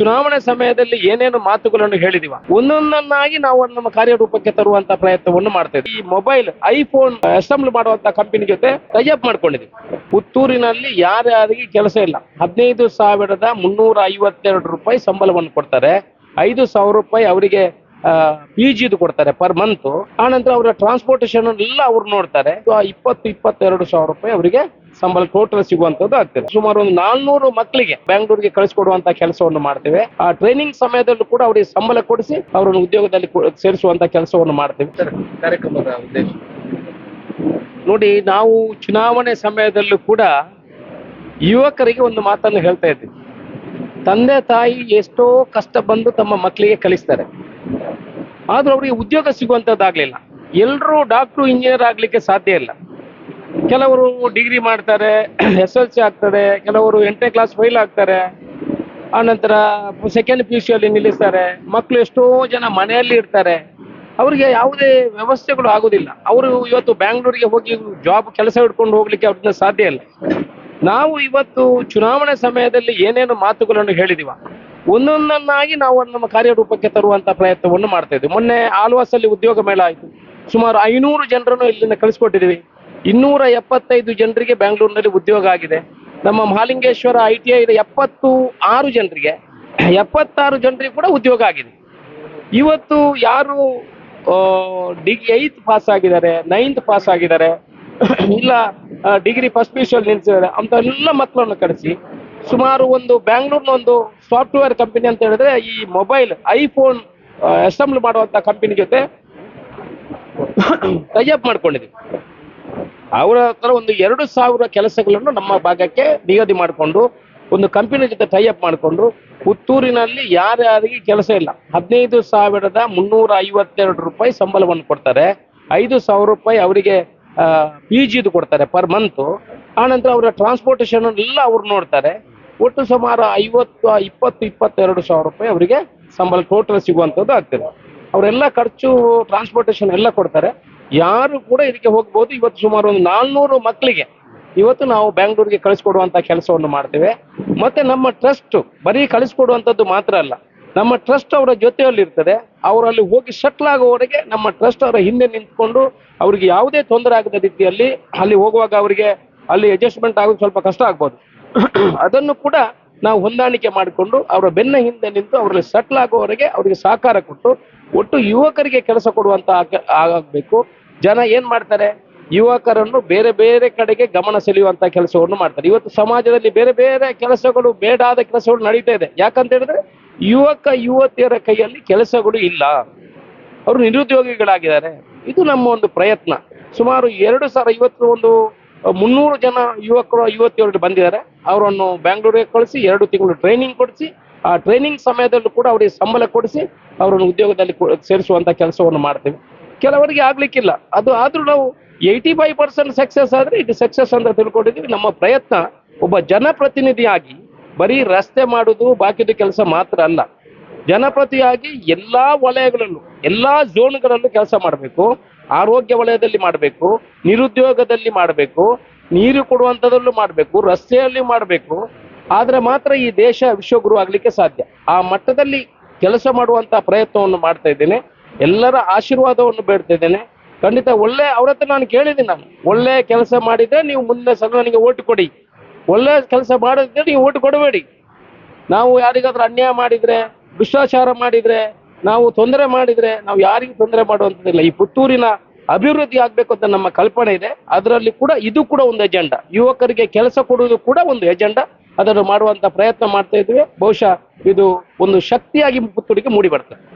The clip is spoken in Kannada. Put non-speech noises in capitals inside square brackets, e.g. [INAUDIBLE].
ಚುನಾವಣೆ ಸಮಯದಲ್ಲಿ ಏನೇನು ಮಾತುಗಳನ್ನು ಹೇಳಿದಿವ? ಒಂದೊಂದನ್ನಾಗಿ ನಾವು ನಮ್ಮ ಕಾರ್ಯರೂಪಕ್ಕೆ ತರುವಂತ ಪ್ರಯತ್ನವನ್ನು ಮಾಡ್ತೇವೆ ಈ ಮೊಬೈಲ್, ಐಫೋನ್ ಅಸೆಂಬ್ಲಿ ಮಾಡುವಂತ ಕಂಪನಿ ಜೊತೆ ಟೈಅಪ್ ಮಾಡ್ಕೊಂಡಿದ್ವಿ. ಪುತ್ತೂರಿನಲ್ಲಿ ಯಾರ್ಯಾರಿಗೆ ಕೆಲಸ ಇಲ್ಲ. ಹದಿನೈದು ಸಾವಿರದ ಮುನ್ನೂರ ಐವತ್ತೆರಡು ರೂಪಾಯಿ ಸಂಬಳವನ್ನು ಕೊಡ್ತಾರೆ. ಐದು ಸಾವಿರ ರೂಪಾಯಿ ಅವರಿಗೆ ಪಿ ಜಿದು ಕೊಡ್ತಾರೆ ಪರ್ ಮಂತ್ ಆನಂತರ ಅವರ ಟ್ರಾನ್ಸ್ಪೋರ್ಟೇಷನ್ ಎಲ್ಲ ಅವ್ರು ನೋಡ್ತಾರೆ. ಇಪ್ಪತ್ತು, ಇಪ್ಪತ್ತೆರಡು ಸಾವಿರ ರೂಪಾಯಿ ಅವರಿಗೆ ಸಂಬಳ ಟೋಟಲ್ ಸಿಗುವಂತದ್ದು ಆಗ್ತದೆ ಸುಮಾರು ಒಂದು ನಾಲ್ನೂರು ಮಕ್ಕಳಿಗೆ ಬೆಂಗಳೂರಿಗೆ ಕಳಿಸಿಕೊಡುವಂತ ಕೆಲಸವನ್ನು ಮಾಡ್ತೇವೆ. ಆ ಟ್ರೈನಿಂಗ್ ಸಮಯದಲ್ಲೂ ಕೂಡ ಅವರಿಗೆ ಸಂಬಳ ಕೊಡಿಸಿ ಅವರನ್ನು ಉದ್ಯೋಗದಲ್ಲಿ ಸೇರಿಸುವಂತ ಕೆಲಸವನ್ನು ಮಾಡ್ತೇವೆ. ಕಾರ್ಯಕ್ರಮದ ಉದ್ದೇಶ? ನೋಡಿ ನಾವು ಚುನಾವಣೆ ಸಮಯದಲ್ಲೂ ಕೂಡ ಯುವಕರಿಗೆ ಒಂದು ಮಾತನ್ನು ಹೇಳ್ತಾ ಇದ್ದೀವಿ ತಂದೆ ತಾಯಿ ಎಷ್ಟೋ ಕಷ್ಟ ಬಂದು ತಮ್ಮ ಮಕ್ಕಳಿಗೆ ಕಲಿಸ್ತಾರೆ. ಆದ್ರೂ ಅವರಿಗೆ ಉದ್ಯೋಗ ಸಿಗುವಂತದ್ದಾಗ್ಲಿಲ್ಲ. ಎಲ್ಲರೂ ಡಾಕ್ಟ್ರು ಇಂಜಿನಿಯರ್ ಆಗ್ಲಿಕ್ಕೆ ಸಾಧ್ಯ ಇಲ್ಲ. ಕೆಲವರು ಡಿಗ್ರಿ ಮಾಡ್ತಾರೆ ಎಸ್ ಎಲ್ ಸಿ ಆಗ್ತದೆ, ಕೆಲವರು ಎಂಟನೇ ಕ್ಲಾಸ್ ಫೈಲ್ ಆಗ್ತಾರೆ, ಆನಂತರ ಸೆಕೆಂಡ್ ಪಿ ಯು ಸಿಯಲ್ಲಿ ನಿಲ್ಲಿಸ್ತಾರೆ. ಮಕ್ಕಳು ಎಷ್ಟೋ ಜನ ಮನೆಯಲ್ಲಿ ಇರ್ತಾರೆ. ಅವರಿಗೆ ಯಾವುದೇ ವ್ಯವಸ್ಥೆಗಳು ಆಗುದಿಲ್ಲ. ಅವರು ಇವತ್ತು ಬ್ಯಾಂಗ್ಳೂರಿಗೆ ಹೋಗಿ ಜಾಬ್ ಕೆಲಸ ಹಿಡ್ಕೊಂಡು ಹೋಗ್ಲಿಕ್ಕೆ ಅವ್ರನ್ನ ಸಾಧ್ಯ ಇಲ್ಲ. ನಾವು ಇವತ್ತು ಚುನಾವಣೆ ಸಮಯದಲ್ಲಿ ಏನೇನು ಮಾತುಗಳನ್ನು ಹೇಳಿದಿವ, ಒಂದೊಂದನ್ನಾಗಿ ನಾವು ನಮ್ಮ ಕಾರ್ಯರೂಪಕ್ಕೆ ತರುವಂತ ಪ್ರಯತ್ನವನ್ನು ಮಾಡ್ತಾ ಇದ್ವಿ. ಮೊನ್ನೆ ಆಲ್ವಾಸಲ್ಲಿ ಉದ್ಯೋಗ ಮೇಳ ಆಯಿತು. ಸುಮಾರು ಐನೂರು ಜನರನ್ನು ಇಲ್ಲಿಂದ ಕಳಿಸ್ಕೊಟ್ಟಿದ್ದೀವಿ ಇನ್ನೂರ ಎಪ್ಪತ್ತೈದು ಜನರಿಗೆ ಬೆಂಗಳೂರಿನಲ್ಲಿ ಉದ್ಯೋಗ ಆಗಿದೆ. ನಮ್ಮ ಮಹಾಲಿಂಗೇಶ್ವರ ಐ ಟಿ ಐ ಎಪ್ಪತ್ತು ಆರು ಜನರಿಗೆ, ಎಪ್ಪತ್ತಾರು ಜನರಿಗೆ ಕೂಡ ಉದ್ಯೋಗ ಆಗಿದೆ. ಇವತ್ತು ಯಾರು ಡಿಗ್ರಿ ಏಯ್ತ್ ಪಾಸ್ ಆಗಿದ್ದಾರೆ, ನೈನ್ತ್ ಪಾಸ್ ಆಗಿದ್ದಾರೆ, ಇಲ್ಲ ಡಿಗ್ರಿ ಫಸ್ಟ್ ಪಿ ಯು ನಿಲ್ಸಿದ್ದಾರೆ ಅಂತ ಎಲ್ಲ ಮಕ್ಕಳನ್ನು ಕಳಿಸಿ ಸುಮಾರು ಒಂದು ಬ್ಯಾಂಗ್ಳೂರ್ನ ಒಂದು ಸಾಫ್ಟ್ವೇರ್ ಕಂಪನಿ ಅಂತ ಹೇಳಿದ್ರೆ ಈ ಮೊಬೈಲ್, ಐಫೋನ್ ಅಸೆಂಬ್ಲ್ ಮಾಡುವಂತ ಕಂಪನಿ ಜೊತೆ ಟೈಅಪ್ ಮಾಡ್ಕೊಂಡಿದ್ದೀವಿ. ಅವರ ಹತ್ರ ಒಂದು ಎರಡು ಸಾವಿರ ಕೆಲಸಗಳನ್ನು ನಮ್ಮ ಭಾಗಕ್ಕೆ ನಿಗದಿ ಮಾಡಿಕೊಂಡು, ಒಂದು ಕಂಪನಿ ಜೊತೆ ಟೈಅಪ್ ಮಾಡಿಕೊಂಡು, ಪುತ್ತೂರಿನಲ್ಲಿ ಯಾರ್ಯಾರಿಗೆ ಕೆಲಸ ಇಲ್ಲ. ಹದಿನೈದು ಸಾವಿರದ ಮುನ್ನೂರ ಐವತ್ತೆರಡು ರೂಪಾಯಿ ಸಂಬಳವನ್ನು ಕೊಡ್ತಾರೆ. ಐದು ಸಾವಿರ ರೂಪಾಯಿ ಅವರಿಗೆ ಪಿ ಜಿದು ಕೊಡ್ತಾರೆ ಪರ್ ಮಂತ್ ಆನಂತರ ಅವರ ಟ್ರಾನ್ಸ್ಪೋರ್ಟೇಷನ್ ಎಲ್ಲ ಅವ್ರು ನೋಡ್ತಾರೆ. ಒಟ್ಟು ಸುಮಾರು ಐವತ್ತು, ಇಪ್ಪತ್ತು, ಇಪ್ಪತ್ತೆರಡು ಸಾವಿರ ರೂಪಾಯಿ ಅವರಿಗೆ ಸಂಬಳ ಟೋಟಲ್ ಸಿಗುವಂಥದ್ದು ಆಗ್ತದೆ. ಅವರೆಲ್ಲ ಖರ್ಚು ಟ್ರಾನ್ಸ್ಪೋರ್ಟೇಷನ್ ಎಲ್ಲ ಕೊಡ್ತಾರೆ. ಯಾರು ಕೂಡ ಇದಕ್ಕೆ ಹೋಗ್ಬೋದು. ಇವತ್ತು ಸುಮಾರು ಒಂದು ನಾಲ್ನೂರು ಮಕ್ಕಳಿಗೆ ಇವತ್ತು ನಾವು ಬ್ಯಾಂಗ್ಳೂರಿಗೆ ಕಳಿಸ್ಕೊಡುವಂತ ಕೆಲಸವನ್ನು ಮಾಡ್ತೇವೆ. ಮತ್ತೆ ನಮ್ಮ ಟ್ರಸ್ಟ್ ಬರೀ ಕಳಿಸ್ಕೊಡುವಂಥದ್ದು ಮಾತ್ರ ಅಲ್ಲ, ನಮ್ಮ ಟ್ರಸ್ಟ್ ಅವರ ಜೊತೆಯಲ್ಲಿ ಇರ್ತದೆ. ಅವರಲ್ಲಿ ಹೋಗಿ ಸೆಟ್ಲ್ ಆಗುವವರೆಗೆ ನಮ್ಮ ಟ್ರಸ್ಟ್ ಅವರ ಹಿಂದೆ ನಿಂತ್ಕೊಂಡು ಅವರಿಗೆ ಯಾವುದೇ ತೊಂದರೆ ಆಗದ ರೀತಿಯಲ್ಲಿ ಅಲ್ಲಿ ಹೋಗುವಾಗ ಅವರಿಗೆ ಅಲ್ಲಿ ಅಡ್ಜಸ್ಟ್ಮೆಂಟ್ ಆಗೋದು ಸ್ವಲ್ಪ ಕಷ್ಟ ಆಗ್ಬೋದು. [CLEARS THROAT] ಅದನ್ನು ಕೂಡ ನಾವು ಹೊಂದಾಣಿಕೆ ಮಾಡಿಕೊಂಡು ಅವರ ಬೆನ್ನ ಹಿಂದೆ ನಿಂತು ಅವರಲ್ಲಿ ಸೆಟ್ಲ್ ಆಗುವವರೆಗೆ ಅವರಿಗೆ ಸಹಕಾರ ಕೊಟ್ಟು ಒಟ್ಟು ಯುವಕರಿಗೆ ಕೆಲಸ ಕೊಡುವಂತ ಆಗ- ಆಗಬೇಕು. ಜನ ಏನ್ ಮಾಡ್ತಾರೆ? ಯುವಕರನ್ನು ಬೇರೆ ಬೇರೆ ಕಡೆಗೆ ಗಮನ ಸೆಳೆಯುವಂತ ಕೆಲಸವನ್ನು ಮಾಡ್ತಾರೆ. ಇವತ್ತು ಸಮಾಜದಲ್ಲಿ ಬೇರೆ ಬೇರೆ ಕೆಲಸಗಳು, ಬೇಡಾದ ಕೆಲಸಗಳು ನಡೀತಾ ಇದೆ. ಯಾಕಂತ ಹೇಳಿದ್ರೆ, ಯುವಕ, ಯುವತಿಯರ ಕೈಯಲ್ಲಿ ಕೆಲಸಗಳು ಇಲ್ಲ. ಅವರು ನಿರುದ್ಯೋಗಿಗಳಾಗಿದ್ದಾರೆ. ಇದು ನಮ್ಮ ಒಂದು ಪ್ರಯತ್ನ. ಸುಮಾರು ಎರಡು ಸಾವಿರ ಇವತ್ತು ಒಂದು ಮುನ್ನೂರು ಜನ ಯುವಕರು ಯುವತಿಯವರು ಬಂದಿದ್ದಾರೆ. ಅವರನ್ನು ಬ್ಯಾಂಗ್ಳೂರಿಗೆ ಕಳಿಸಿ, ಎರಡು ತಿಂಗಳು ಟ್ರೈನಿಂಗ್ ಕೊಡಿಸಿ, ಆ ಟ್ರೈನಿಂಗ್ ಸಮಯದಲ್ಲೂ ಕೂಡ ಅವರಿಗೆ ಸಂಬಳ ಕೊಡಿಸಿ, ಅವರನ್ನು ಉದ್ಯೋಗದಲ್ಲಿ ಸೇರಿಸುವಂತ ಕೆಲಸವನ್ನು ಮಾಡ್ತೇವೆ. ಕೆಲವರಿಗೆ ಆಗ್ಲಿಕ್ಕಿಲ್ಲ. ಅದು ಆದ್ರೂ ನಾವು ಏಯ್ಟಿ ಫೈವ್ ಪರ್ಸೆಂಟ್ ಸಕ್ಸಸ್ ಆದ್ರೆ ಇದು ಸಕ್ಸಸ್ ಅಂತ ತಿಳ್ಕೊಂಡಿದ್ದೀವಿ. ನಮ್ಮ ಪ್ರಯತ್ನ ಒಬ್ಬ ಜನಪ್ರತಿನಿಧಿಯಾಗಿ ಬರೀ ರಸ್ತೆ ಮಾಡುದು, ಬಾಕಿದು ಕೆಲಸ ಮಾತ್ರ ಅಲ್ಲ. ಜನಪ್ರತಿಯಾಗಿ ಎಲ್ಲಾ ವಲಯಗಳಲ್ಲೂ, ಎಲ್ಲಾ ಝೋನ್ಗಳಲ್ಲೂ ಕೆಲಸ ಮಾಡಬೇಕು. ಆರೋಗ್ಯ ವಲಯದಲ್ಲಿ ಮಾಡಬೇಕು, ನಿರುದ್ಯೋಗದಲ್ಲಿ ಮಾಡಬೇಕು, ನೀರು ಕೊಡುವಂಥದ್ದಲ್ಲೂ ಮಾಡಬೇಕು, ರಸ್ತೆಯಲ್ಲಿ ಮಾಡಬೇಕು. ಆದ್ರೆ ಮಾತ್ರ ಈ ದೇಶ ವಿಶ್ವಗುರು ಆಗ್ಲಿಕ್ಕೆ ಸಾಧ್ಯ. ಆ ಮಟ್ಟದಲ್ಲಿ ಕೆಲಸ ಮಾಡುವಂತ ಪ್ರಯತ್ನವನ್ನು ಮಾಡ್ತಾ ಇದ್ದೇನೆ. ಎಲ್ಲರ ಆಶೀರ್ವಾದವನ್ನು ಬೇಡ್ತಿದ್ದೇನೆ. ಖಂಡಿತ ಒಳ್ಳೆ, ಅವ್ರ ಹತ್ರ ನಾನು ಕೇಳಿದ್ದೀನಿ ನಾನು. ಒಳ್ಳೆ ಕೆಲಸ ಮಾಡಿದ್ರೆ ನೀವು ಮುಂದೆ ಸಲ ನನಗೆ ಓಟ್ ಕೊಡಿ. ಒಳ್ಳೆ ಕೆಲಸ ಮಾಡಿದ್ರೆ ನೀವು ಓಟ್ ಕೊಡಬೇಡಿ. ನಾವು ಯಾರಿಗಾದ್ರೂ ಅನ್ಯಾಯ ಮಾಡಿದ್ರೆ ಭ್ರಷ್ಟಾಚಾರ ಮಾಡಿದ್ರೆ, ನಾವು ತೊಂದರೆ ಮಾಡಿದ್ರೆ, ನಾವು ಯಾರಿಗೂ ತೊಂದರೆ ಮಾಡುವಂಥದ್ದಿಲ್ಲ. ಈ ಪುತ್ತೂರಿನ ಅಭಿವೃದ್ಧಿ ಆಗ್ಬೇಕು ಅಂತ ನಮ್ಮ ಕಲ್ಪನೆ ಇದೆ. ಅದರಲ್ಲಿ ಕೂಡ ಇದು ಕೂಡ ಒಂದು ಎಜೆಂಡಾ. ಯುವಕರಿಗೆ ಕೆಲಸ ಕೊಡುವುದು ಕೂಡ ಒಂದು ಎಜೆಂಡಾ. ಅದನ್ನು ಮಾಡುವಂತ ಪ್ರಯತ್ನ ಮಾಡ್ತಾ ಇದ್ವಿ ಬಹುಶಃ ಇದು ಒಂದು ಶಕ್ತಿಯಾಗಿ ಪುತ್ತೂರಿಗೆ ಮೂಡಿ ಬರ್ತದೆ.